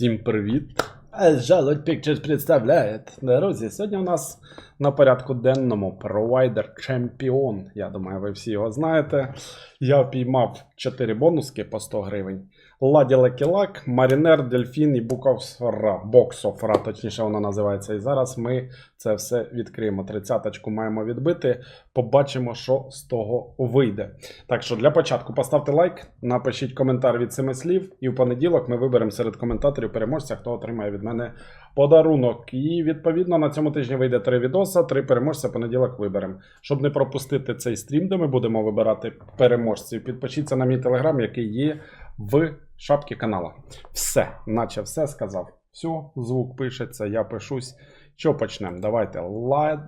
Всім привіт! Жалоть Pictures представляє. Друзі, сьогодні у нас на порядку денному провайдер Чемпіон. Я думаю, ви всі його знаєте. Я піймав 4 бонуски по 100 гривень. Ладі Лекілак, Марінер, Дельфін і Буковсфора. Боксофра, точніше вона називається. І зараз ми це все відкриємо. Тридцяточку маємо відбити. Побачимо, що з того вийде. Так що для початку поставте лайк, напишіть коментар від семи слів, і в понеділок ми виберемо серед коментаторів переможця, хто отримає від мене подарунок. І відповідно на цьому тижні вийде три відоса, три переможця. Понеділок виберемо. Щоб не пропустити цей стрім, де ми будемо вибирати переможців, підпишіться на мій телеграм, який є в шапці канала. Все, наче все сказав. Все, звук пишеться, я пишусь. Що почнемо? Давайте.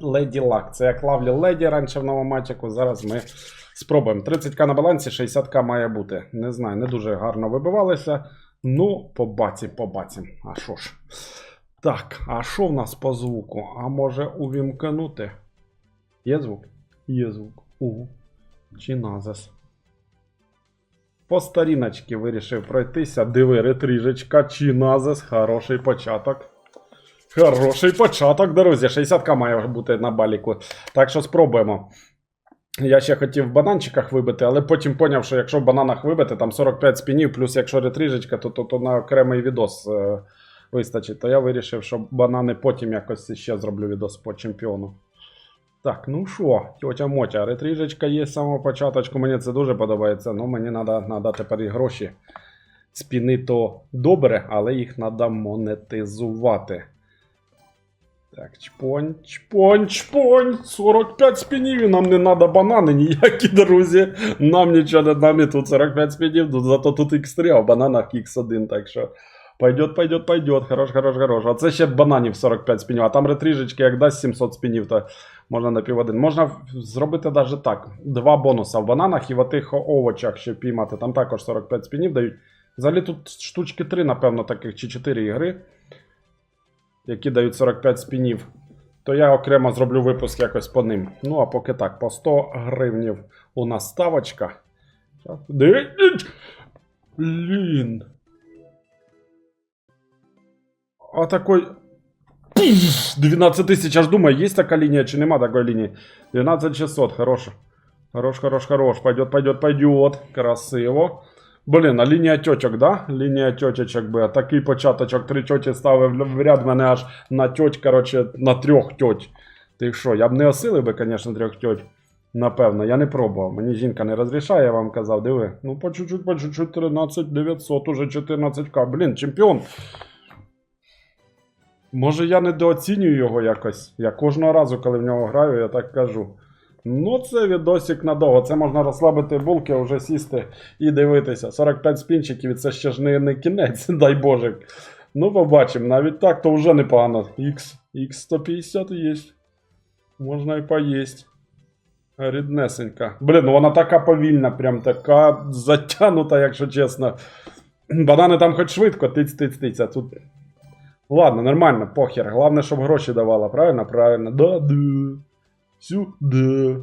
Леді Лак. Це як лавлі леді раніше в новоматіку. Зараз ми спробуємо. 30к на балансі, 60к має бути. Не знаю, не дуже гарно вибивалися. Ну, побаці, побацім. А що ж? Так, а що в нас по звуку? А може увімкнути? Є звук? Є звук. Угу. Чи назас? По старіночки вирішив пройтися. Диви, ретріжечка, чи. Хороший початок. Хороший початок, друзі. 60к має бути на баліку. Так що спробуємо. Я ще хотів в бананчиках вибити, але потім поняв, що якщо в бананах вибити, там 45 спінів, плюс якщо ретріжечка, то, то, то на окремий відос е, вистачить. То я вирішив, що банани потім якось ще зроблю відос по чемпіону. Так, ну що, тьотя Мотя, ретріжечка є з самого початку, мені це дуже подобається. Ну, мені треба тепер і гроші. Спіни то добре, але їх треба монетизувати. Так, чпонь, чпонь, чпонь. 45 спінів, нам не треба банани ніякі, друзі. Нам нічого не нам і тут 45 спінів, зато тут X3, а в бананах X1, так що. Пойдет, пойдет, пойдет. Хорош, хорош, хорош. А це ще бананів 45 спінів, а там ретріжечки, як дасть 700 спінів, то можна на піводин. Можна зробити навіть так. Два бонуса в бананах і в тих овочах ще піймати. Там також 45 спінів дають. Взагалі тут штучки 3, напевно, таких чи 4 ігри які дають 45 спінів, то я окремо зроблю випуск якось по ним. Ну, а поки так, по 100 гривнів у нас ставочка. Блін. А такой. 12 тысяч, аж думаю, есть такая линия, чи нема такой линии. 12 600, хорош. Хорош, хорош, хорош. Пойдет, пойдет, пойдет. Красиво. Блін, а лінія тьотьок, да? Лінія тьотячок би. Такий початочок, три тьоті ставив в ряд мене аж на тьоть, коротше, на трьох тьоть. Ти що, я б не осилив би, звісно, трьох тьоть. Напевно, я не пробував. Мені жінка не розрішає, я вам казав, диви. Ну, по чуть-чуть, по чуть-чуть, 13 900, уже 14к. Блін, чемпіон. Може я недооцінюю його якось. Я кожного разу, коли в нього граю, я так кажу. Ну, це відосик надовго. Це можна розслабити булки, вже сісти і дивитися. 45 спінчиків, і це ще ж не, не кінець, дай Боже. Ну, побачимо. Навіть так, то вже непогано. X, X150 є. Можна і поїсть. Ріднесенька. Блін, ну вона така повільна, прям така затянута, якщо чесно. Банани там хоч швидко, тиць-тиць-тиць, а тут. Ладно, нормально, похер. Головне, щоб гроші давала, правильно? Правильно. Да-да. Сюди.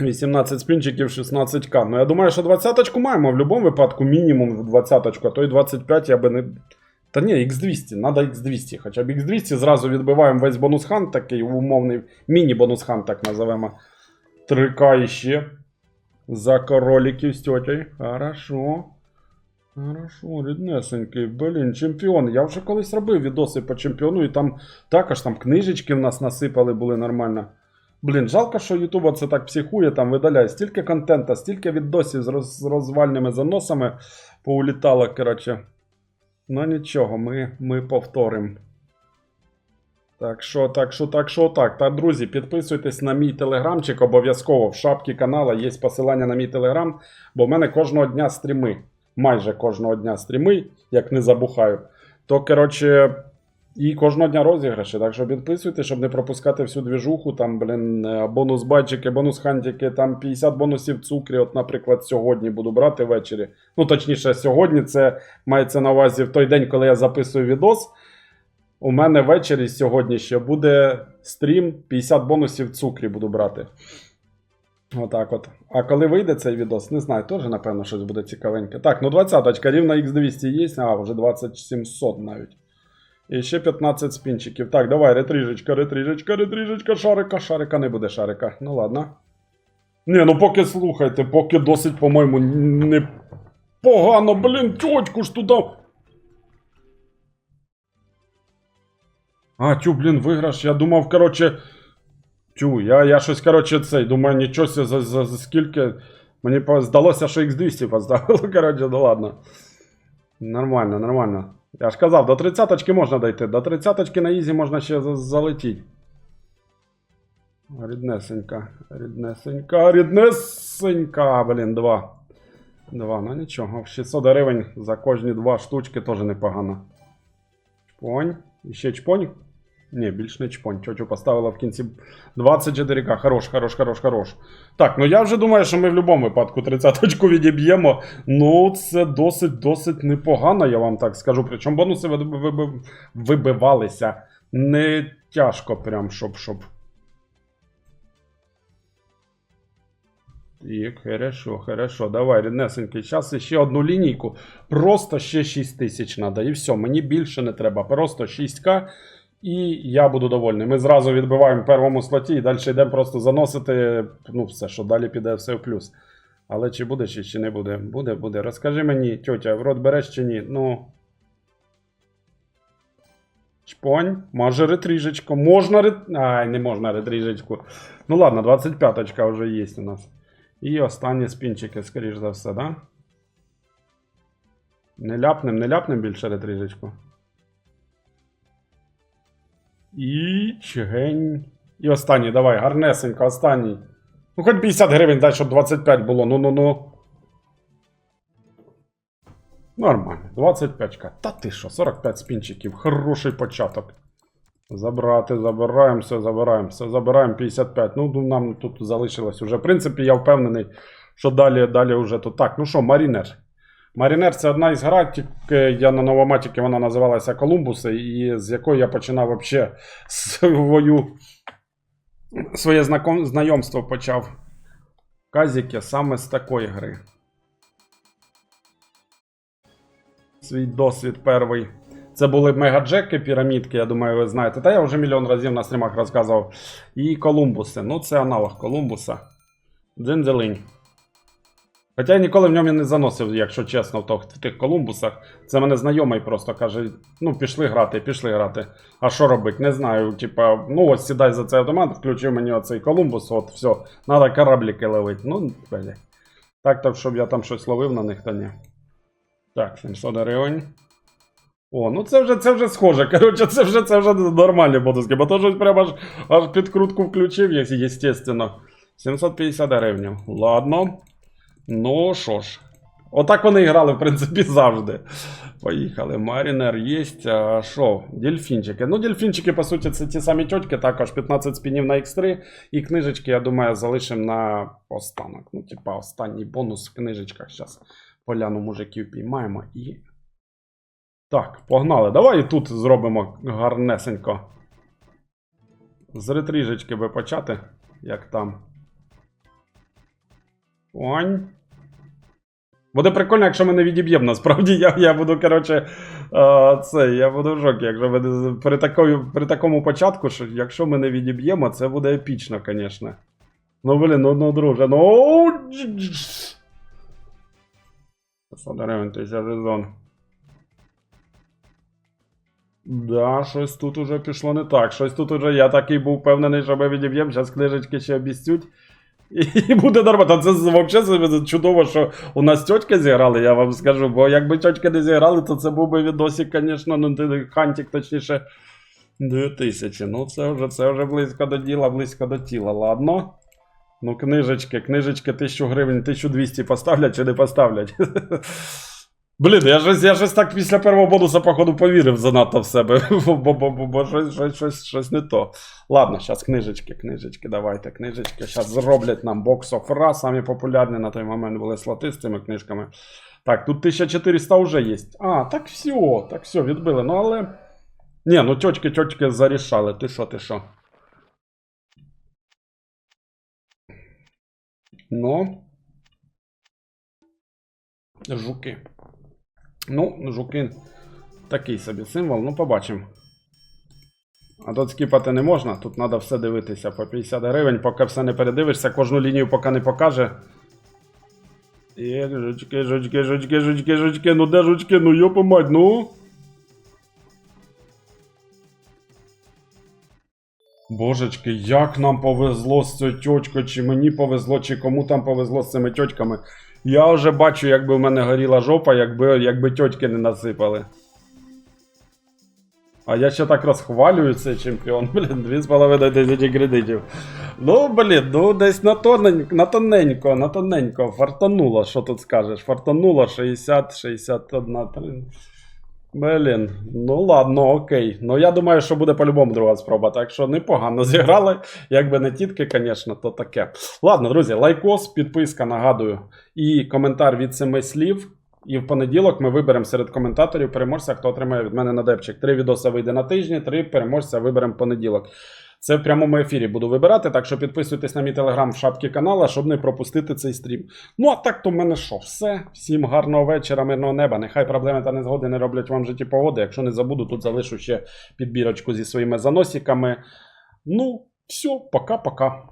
18 спінчиків, 16к. Ну, я думаю, що 20-ку маємо в будь-якому випадку мінімум в 20-ку, а то й 25 я би не. Та ні, X200, треба X200. Хоча б X200 зразу відбиваємо весь бонус хан, такий умовний міні-бонус хан, так називаємо. 3К іще. За короліків з тьотєю. Хорошо. Хорошо, ріднесенький, блін, чемпіон. Я вже колись робив відоси по чемпіону, і там також там книжечки в нас насипали, були нормально. Блін, жалко, що Ютуба це так психує, там видаляє. Стільки контента, стільки відосів з, роз, з розвальними заносами поулітало, коротше. Ну нічого, ми, ми повторимо. Так що, так що, так що, так. Та, друзі, підписуйтесь на мій телеграмчик обов'язково. В шапці канала є посилання на мій телеграм, бо в мене кожного дня стріми майже кожного дня стріми, як не забухаю. То, коротше, і кожного дня розіграші. Так що підписуйте, щоб не пропускати всю двіжуху. Там, блін, бонус баджики, бонус хантики, там 50 бонусів цукрі. От, наприклад, сьогодні буду брати ввечері. Ну, точніше, сьогодні це мається на увазі в той день, коли я записую відос. У мене ввечері сьогодні ще буде стрім 50 бонусів цукрі буду брати. Отак от. А коли вийде цей відос, не знаю, теж, напевно, щось буде цікавеньке. Так, ну 20-очка, рівно X200 є, а вже 2700 навіть. І ще 15 спінчиків. Так, давай, ретріжечка, ретріжечка, ретріжечка, шарика, шарика не буде шарика. Ну ладно. Ні, ну поки слухайте, поки досить, по-моєму, не погано, блін, тьотьку ж туди. А, тю, блін, виграш. Я думав, коротше. Тю, я, я щось, коротше, цей, думаю, нічого за, за, за скільки. Мені здалося, що X200 поставило, коротше, ну ладно. Нормально, нормально. Я ж казав, до 30-очки можна дойти. До 30-очки на ізі можна ще за- залетіти. Ріднесенька, ріднесенька, ріднесенька, блін, два. Два, ну нічого, 600 гривень за кожні два штучки теж непогано. Чпонь. І ще чпонь. Ні, більш не чпонь. Чочу поставила в кінці 24к. Хорош, хорош, хорош, хорош. Так, ну я вже думаю, що ми в будь-якому випадку 30 очку відіб'ємо. Ну, це досить, досить непогано, я вам так скажу. Причому бонуси виби- виби- вибивалися. Не тяжко, прям, щоб, щоб. Так, хорошо, хорошо. Давай, ріднесенький. Зараз ще одну лінійку. Просто ще 6 тисяч треба. І все, мені більше не треба. Просто 6к. І я буду довольний. Ми зразу відбиваємо в первому слоті і далі йдемо просто заносити. Ну, все, що далі піде все в плюс. Але чи буде, чи, чи не буде? Буде, буде. Розкажи мені, тьотя, в рот береш чи ні? Ну. Чпонь, може ретріжечко. Можна рет... Ай, не можна ретріжечку. Ну ладно, 25 очка вже є у нас. І останні спінчики, скоріш за все, да? Не ляпнем, не ляпнем більше ретріжечку. І чигень. І останній, давай, гарнесенько, останній. Ну, хоч 50 гривень дай, щоб 25 було. Ну-ну-ну. Нормально, 25к. Та ти що, 45 спінчиків. Хороший початок. Забрати, забираємо, все, забираємо, все, забираємо 55. Ну, ну, нам тут залишилось уже. В принципі, я впевнений, що далі, далі вже тут. Так, ну що, Марінер. Марінер це одна із гратик. Я на Новоматіки вона називалася Колумбуси, і з якої я починав вообще свою, своє знайомство почав. Казіки саме з такої гри. Свій досвід перший. Це були мегаджеки, пірамідки, я думаю, ви знаєте. Та я вже мільйон разів на стрімах розказував. І Колумбуси. Ну, це аналог Колумбуса. Дзинзелинь. Хоча я ніколи в ньому не заносив, якщо чесно, в тох- в тих Колумбусах. Це мене знайомий просто каже: ну, пішли грати, пішли грати. А що робити? Не знаю. Типа, ну ось сідай за цей автомат, включив мені оцей Колумбус, от все, треба корабліки ловити. Ну, блядь. Так, так, щоб я там щось ловив на них, то ні. Так, 700 гривень. О, ну це вже це вже схоже. Коротше, це вже це вже нормальні бонуски, бо то щось прямо аж, аж підкрутку включив, естественно. 750 гривень. Ладно. Ну що ж. Отак вони і грали, в принципі, завжди. Поїхали. Марінер є. А що? Дельфінчики. Ну, дельфінчики, по суті, це ті самі тьотки, також 15 спінів на X3. І книжечки, я думаю, залишимо на останок. Ну, типа, останній бонус в книжечках. Зараз поляну мужиків піймаємо і. Так, погнали. Давай і тут зробимо гарнесенько. З ретріжечки би почати, як там. Онь. Буде прикольно, якщо ми не відіб'ємо. Насправді я, я буду, коротше, це, я буду в шокі. Якщо ми, при, такої, при такому початку, що якщо ми не відіб'ємо, це буде епічно, звісно. Ну, блін, ну, ну, друже, ну. 500 гривень, тисяч сезон. Да, щось тут уже пішло не так. Щось тут уже я такий був впевнений, що ми відіб'ємо. Зараз книжечки ще обіцють. І буде нормально. Це взагалі чудово, що у нас тьотьки зіграли, я вам скажу. Бо якби тьотьки не зіграли, то це був би відосик, звісно, ну хантик, точніше, 2000. Ну, це вже, це вже близько до діла, близько до тіла. Ладно. Ну, книжечки, книжечки 1000 гривень, 1200 поставлять чи не поставлять? Блін, я щось, я щось так після першого бонуса, походу, повірив занадто в себе, бо, бо, бо, бо, щось, щось, щось, щось не то. Ладно, зараз книжечки, книжечки, давайте, книжечки. Зараз зроблять нам of Ra, самі популярні на той момент були слоти з цими книжками. Так, тут 1400 вже є. А, так все, так все, відбили. Ну, але. Ні, ну тьотьки, тьотьки зарішали. Ти що, ти що? Ну. Жуки. Ну, жуки. Такий собі символ, ну побачимо. А тут скіпати не можна, тут треба все дивитися по 50 гривень, поки все не передивишся, кожну лінію поки не покаже. Є, жучки, жучки, жучки, жучки, жучки, ну де жучки, ну йопа мать, ну. Божечки, як нам повезло з цією тьотькою, чи мені повезло, чи кому там повезло з цими тьотками. Я вже бачу, якби в мене горіла жопа, якби, якби тьотьки не насипали. А я ще так розхвалюю цей чемпіон, блін, 2,5 тисячі кредитів. Ну, блін, ну десь на, тоненько, на тоненько, на тоненько. Фартануло, що тут скажеш? Фартануло 60, 61, 3. Блін, ну ладно, окей. Ну я думаю, що буде по-любому друга спроба, так що непогано зіграли. Якби не тітки, звісно, то таке. Ладно, друзі, лайкос, підписка, нагадую, і коментар від семи слів. І в понеділок ми виберемо серед коментаторів переможця, хто отримає від мене на депчик. Три відоси вийде на тижні, три переможця виберемо понеділок. Це в прямому ефірі буду вибирати, так що підписуйтесь на мій телеграм в шапці канала, щоб не пропустити цей стрім. Ну а так то в мене що, все. Всім гарного вечора, мирного неба. Нехай проблеми та незгоди не роблять вам житті погоди. Якщо не забуду, тут залишу ще підбірочку зі своїми заносиками. Ну, все, пока-пока.